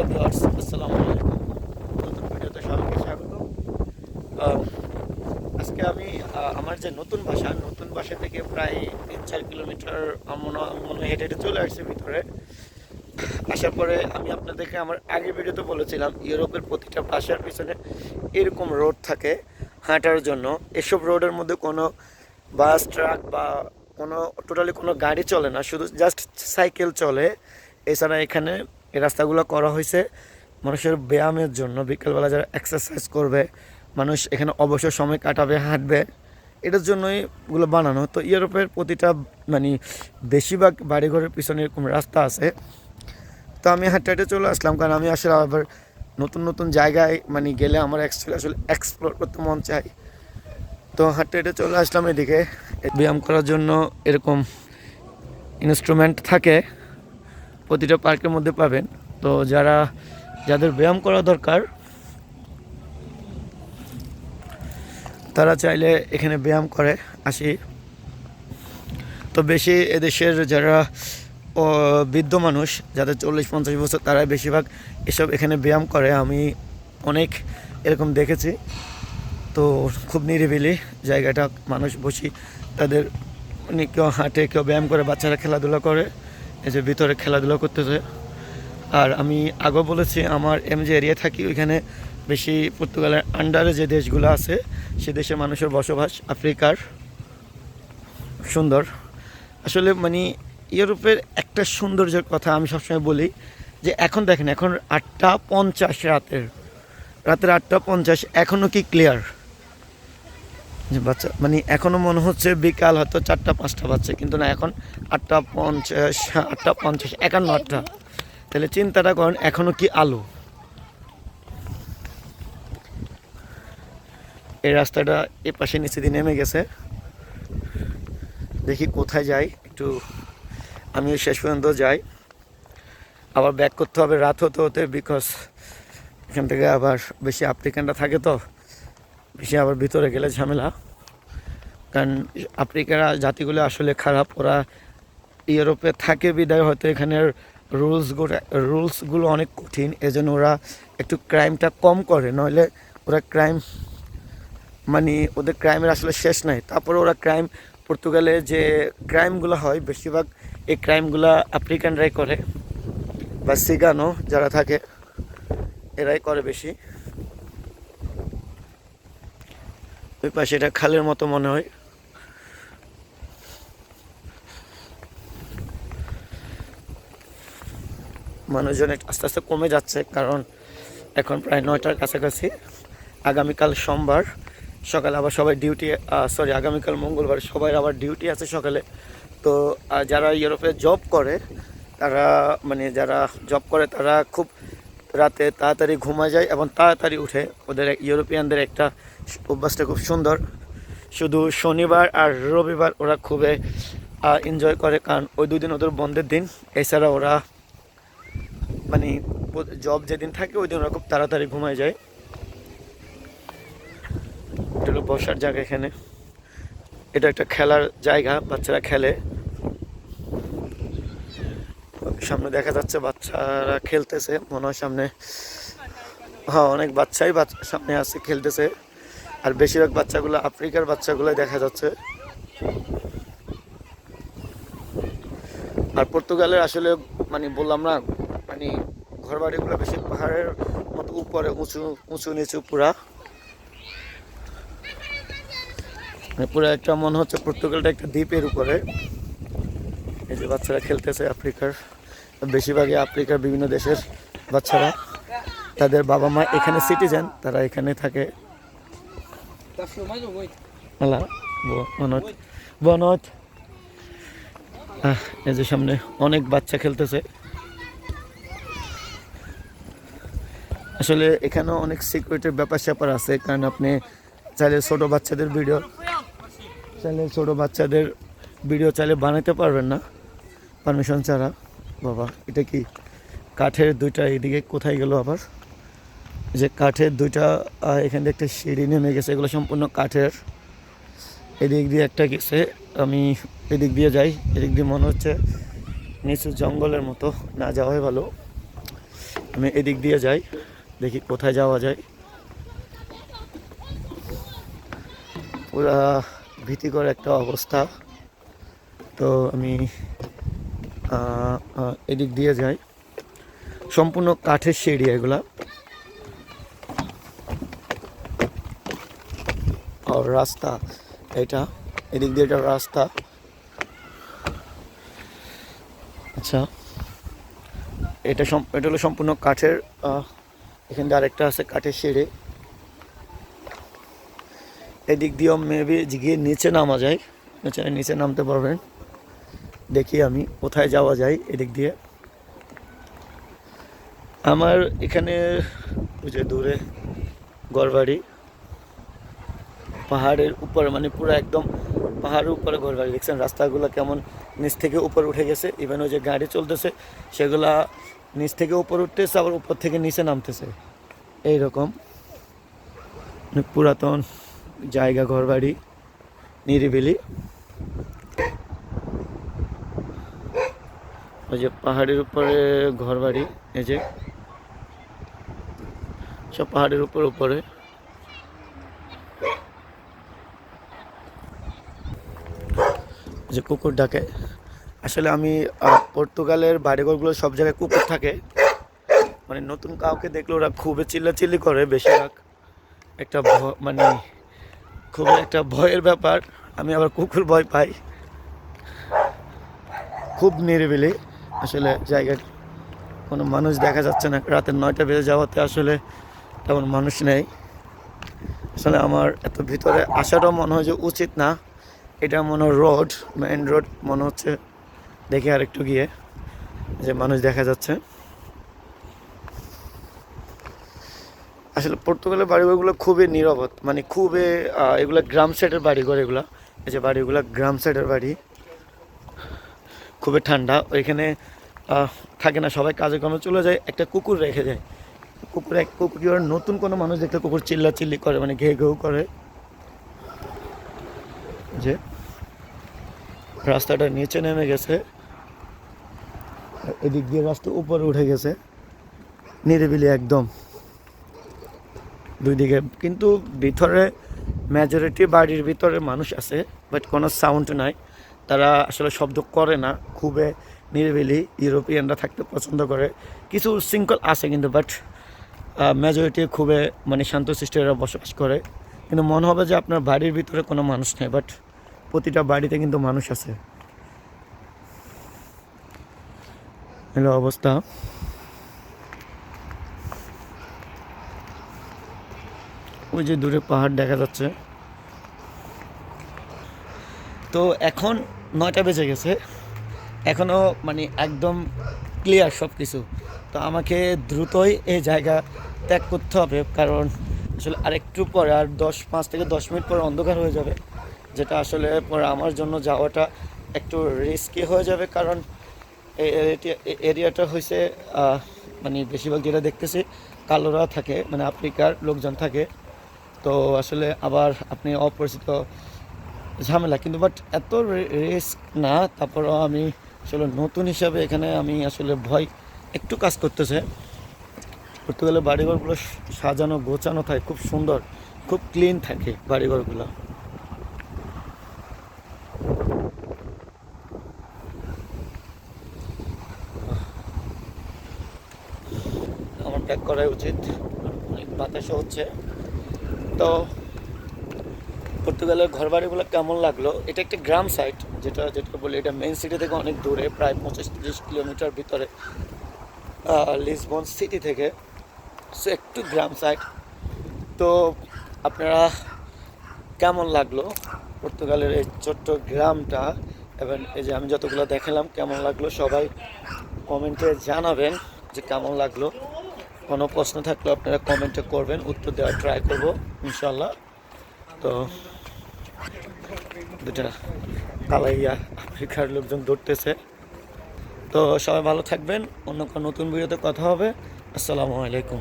Hello viewers, আসসালামু আলাইকুম। নতুন ভিডিওতে সবাইকে স্বাগত। আজকে আমি আমার যে নতুন বাসা নতুন বাসা থেকে প্রায় তিন চার কিলোমিটার মনে মনে হেঁটে হেঁটে চলে আসছে ভিতরে। আসার পরে আমি আপনাদেরকে আমার আগের ভিডিওতে বলেছিলাম, ইউরোপের প্রতিটা বাসার পিছনে এরকম রোড থাকে হাঁটার জন্য। এসব রোডের মধ্যে কোনো বাস, ট্রাক বা কোনো, টোটালি কোনো গাড়ি চলে না, শুধু জাস্ট সাইকেল চলে। এছাড়া এখানে এই রাস্তাগুলো করা হয়েছে মানুষের ব্যায়ামের জন্য। বিকেলবেলা যারা এক্সারসাইজ করবে, মানুষ এখানে অবসর সময় কাটাবে, হাঁটবে, এটার জন্যই এগুলো বানানো। তো ইউরোপের প্রতিটা মানে বেশিরভাগ বাড়িঘরের পিছনে এরকম রাস্তা আছে। তো আমি হাঁটতে হাঁটে চলে আসলাম কারণ আমি আসলে আবার নতুন নতুন জায়গায় মানে গেলে আমার অ্যাকচুয়ালি আসলে এক্সপ্লোর করতে মন চাই তো হাঁটতে হাঁটে চলে আসলাম এদিকে। ব্যায়াম করার জন্য এরকম ইনস্ট্রুমেন্ট থাকে। প্রতিটা পার্কের মধ্যে পাবেন। তো যারা, যাদের ব্যায়াম করা দরকার, তারা চাইলে এখানে ব্যায়াম করে, আসি। তো বেশি এদেশের যারা বৃদ্ধ মানুষ, যাদের চল্লিশ, পঞ্চাশ বছর, তারাই বেশিরভাগ এসব এখানে ব্যায়াম করে। আমি অনেক এরকম দেখেছি। তো খুব নিরিবিলি জায়গাটা, মানুষ বসি তাদের মানে কেউ হাঁটে, কেউ ব্যায়াম করে, বাচ্চারা খেলাধুলা করে। এই যে ভিতরে খেলাধুলা করতেছে। আর আমি আগেও বলেছি, আমার এম যে এরিয়া থাকি, ওইখানে বেশি পর্তুগালের আন্ডারে যে দেশগুলো আছে, সে দেশে মানুষের বসবাস আফ্রিকার সুন্দর। আসলে মানে ইউরোপের একটা সৌন্দর্যের কথা আমি সবসময় বলি যে এখন দেখেন, এখন আটটা পঞ্চাশ রাতের রাতের আটটা পঞ্চাশ এখনও কি ক্লিয়ার যে বাচ্চা মানে এখনও মনে হচ্ছে বিকাল হয়তো চারটা, পাঁচটা বাচ্চা কিন্তু না, এখন আটটা পঞ্চাশ আটটা পঞ্চাশ, একান্ন, আটটা। তাহলে চিন্তাটা করেন এখনও কি আলো? এই রাস্তাটা এ পাশে নিচে দিয়ে নেমে গেছে। দেখি কোথায় যাই, একটু আমি শেষ পর্যন্ত যাই। আবার ব্যাক করতে হবে রাত হতে হতে বিকজ এখান থেকে আবার বেশি আফ্রিকানরা থাকে তো। বেশি আবার ভিতরে গেলে ঝামেলা। কারণ আফ্রিকারা জাতিগুলো আসলে খারাপ, ওরা ইউরোপে থাকে বিদায়, হয়তো এখানের রুলসগুলো রুলসগুলো অনেক কঠিন, এজন্য ওরা একটু ক্রাইমটা কম করে। নইলে ওরা ক্রাইম মানে ওদের ক্রাইমের আসলে শেষ নাই। তারপরে ওরা ক্রাইম, পর্তুগালে যে ক্রাইমগুলো হয়, বেশিরভাগ এই ক্রাইমগুলো আফ্রিকানরাই করে, বা সিগানো যারা থাকে, এরাই করে বেশি। ওই পাশে এটা খালের মতো মনে হয়। মানুষজন আস্তে আস্তে কমে যাচ্ছে, কারণ এখন প্রায় নয়টার কাছাকাছি। আগামীকাল সোমবার, সকালে আবার সবাই ডিউটি সরি আগামীকাল মঙ্গলবার সবাই আবার ডিউটি আছে সকালে। তো যারা ইউরোপে জব করে, তারা মানে যারা জব করে, তারা খুব রাতে তাড়াতাড়ি ঘুমায় যায় এবং তাড়াতাড়ি উঠে। ওদের ইউরোপিয়ানদের একটা অভ্যাসটা খুব সুন্দর। শুধু শনিবার আর রবিবার ওরা খুবই এনজয় করে কারণ ওই দুদিন ওদের বন্ধের দিন। এছাড়া ওরা মানে জব যেদিন থাকে ওই দিন ওরা খুব তাড়াতাড়ি ঘুমায় যায়। এটা বসার জায়গা এখানে। এটা একটা খেলার জায়গা, বাচ্চারা খেলে। সামনে দেখা যাচ্ছে, বাচ্চারা খেলতেছে, মনে হয় সামনে হ্যাঁ অনেক বাচ্চাই বাচ্চা সামনে আছে, খেলতেছে। আর বেশিরভাগ বাচ্চাগুলো, আফ্রিকার বাচ্চাগুলোই দেখা যাচ্ছে। আর পর্তুগালের আসলে মানে বললাম না মানে ঘরবাড়িগুলো বেশি পাহাড়ের মতো উপরে, উঁচু উঁচু নিচু পুরা। মানে পুরো একটা মনে হচ্ছে পর্তুগালটা একটা দ্বীপের উপরে। এই যে বাচ্চারা খেলতেছে আফ্রিকার। বেশিরভাগই আফ্রিকার বিভিন্ন দেশের বাচ্চারা, তাদের বাবা মা এখানে সিটিজেন তারা এখানে থাকে। বনত এই যে সামনে অনেক বাচ্চা খেলতেছে। আসলে এখানেও অনেক সিকিউরিটির ব্যাপার স্যাপার আছে, কারণ আপনি চাইলে ছোট বাচ্চাদের ভিডিও চাইলে ছোট বাচ্চাদের ভিডিও চাইলে বানাতে পারবেন না পারমিশন ছাড়া। বাবা, এটা কি কাঠের দুইটা এদিকে কোথায় গেল আবার? যে কাঠের দুইটা এখান থেকে একটা সিঁড়ি নেমে গেছে, এগুলো সম্পূর্ণ কাঠের। এদিক দিয়ে একটা গেছে, আমি এদিক দিয়ে যাই, এদিক দিয়ে মনে হচ্ছে নিচু জঙ্গলের মতো, না যাওয়াই ভালো। আমি এদিক দিয়ে যাই, দেখি কোথায় যাওয়া যায়। পুরা ভীতিকর একটা অবস্থা। তো আমি এদিক দিয়ে যাই সম্পূর্ণ কাঠের সিঁড়ি এগুলা। আর রাস্তা এটা, এদিক দিয়ে এটা রাস্তা। আচ্ছা এটা এটা হলো সম্পূর্ণ কাঠের এখান দিয়ে আরেকটা আছে কাঠের সিঁড়ি। এদিক দিয়েও মেবি গিয়ে নিচে নামা যায়। নিচে নামতে পারবেন। দেখি আমি কোথায় যাওয়া যায় এদিক দিয়ে। আমার এখানে ওই যে দূরে গড়বাড়ি, পাহাড়ের উপর মানে পুরো একদম পাহাড়ের উপরে ঘরবাড়ি দেখছেন রাস্তাগুলো কেমন নিচ থেকে উপরে উঠে গেছে ইভেন ওই যে গাড়ি চলতেছে, সেগুলা নিচ থেকে উপরে উঠতেছে, আবার উপর থেকে নিচে নামতেছে। এইরকম। অনেক পুরাতন জায়গা ঘরবাড়ি নিরিবিলি। ওই যে পাহাড়ের উপরে ঘরবাড়ি, এই যে। সব পাহাড়ের উপর উপরে। যে কুকুর ডাকে। আসলে আমি পর্তুগালের বাড়িঘরগুলো সব জায়গায় কুকুর থাকে। মানে নতুন কাউকে দেখলে ওরা খুবই চিল্লাচিল্লি করে বেশিরভাগ। একটা মানে খুবই একটা ভয়ের ব্যাপার। আমি আবার কুকুর ভয় পাই। খুব নিরিবিলি। আসলে জায়গাটা কোনো মানুষ দেখা যাচ্ছে না। রাতের নয়টা বেজে যাওয়াতে আসলে তেমন মানুষ নেই। আসলে আমার এত ভিতরে আসাটাও মনে হয় যে উচিত না। এটা মনে হয় রোড মেইন রোড মনে হচ্ছে। দেখে আর একটু গিয়ে যে মানুষ দেখা যাচ্ছে। আসলে পর্তুগালের বাড়িঘরগুলো খুবই নিরাপদ মানে খুবই এগুলো গ্রাম সাইডের বাড়িঘর এগুলো। এই যে বাড়িগুলো গ্রাম সাইডের বাড়ি। খুবই ঠান্ডা, ওইখানে থাকে না, সবাই কাজে কর্মে চলে যায়, একটা কুকুর রেখে যায়। কুকুর এক কুকুর নতুন কোনো মানুষ দেখলে কুকুর চিল্লা চিল্লি করে মানে ঘে ঘেউ করে। যে রাস্তাটা নিচে নেমে গেছে, এদিক দিয়ে রাস্তা উপরে উঠে গেছে, নিরিবিলি একদম। দুই দিকে, কিন্তু ভিতরে মেজরিটি বাড়ির ভিতরে মানুষ আছে বাট কোনো সাউন্ড নাই। তারা আসলে শব্দ করে না, খুবই নিরিবিলি ইউরোপিয়ানরা থাকতে পছন্দ করে। কিছু শৃঙ্খল আছে কিন্তু বাট মেজরিটি খুবই মানে শান্তশিষ্টরা বসবাস করে। কিন্তু মনে হবে যে আপনার বাড়ির ভিতরে কোনো মানুষ নেই বাট প্রতিটা বাড়িতে কিন্তু মানুষ আছে। হলো অবস্থা। ওই যে দূরে পাহাড় দেখা যাচ্ছে। তো এখন নয়টা বেজে গেছে। এখনও মানে একদম ক্লিয়ার সব কিছু তো আমাকে দ্রুতই এই জায়গা ত্যাগ করতে হবে, কারণ আসলে আরেকটু পরে আর দশ, পাঁচ থেকে দশ মিনিট পরে অন্ধকার হয়ে যাবে, যেটা আসলে পরে আমার জন্য যাওয়াটা একটু রিস্কি হয়ে যাবে, কারণ এরিয়াটা হয়েছে মানে বেশিরভাগ যেটা দেখতেছি কালোরা থাকে মানে আফ্রিকার লোকজন থাকে। তো আসলে আবার আপনি অপরিচিত ঝামেলা, কিন্তু বাট এত রিস্ক না, তারপরও আমি আসলে নতুন হিসাবে এখানে আমি আসলে ভয় একটু কাজ করতেছে। পর্তুগালের বাড়িঘরগুলো সাজানো, গোছানো থাকে, খুব সুন্দর, খুব ক্লিন থাকে বাড়িঘরগুলো। আমার ব্যাক করাই উচিত, অনেক বাতাসও হচ্ছে। তো পর্তুগালের ঘরবাড়িগুলো কেমন লাগল? এটা একটা গ্রাম সাইট যেটা যেটা বলি এটা মেন সিটি থেকে অনেক দূরে, প্রায় পঁচিশ তিরিশ কিলোমিটার ভিতরে লিসবন সিটি থেকে। সো একটু গ্রাম সাইট তো আপনারা কেমন লাগল পর্তুগালের এই ছোট্ট গ্রামটা? এবং এই যে আমি যতগুলো দেখালাম, কেমন লাগল সবাই কমেন্টে জানাবেন যে কেমন লাগল। কোনো প্রশ্ন থাকলে আপনারা কমেন্টে করবেন, উত্তর দেওয়ার ট্রাই করব ইনশাল্লাহ তো দুটা কালাইয়া আফ্রিকার লোকজন ধরতেছে তো সবাই ভালো থাকবেন, অন্য কোনো নতুন ভিডিওতে কথা হবে। আসসালামু আলাইকুম।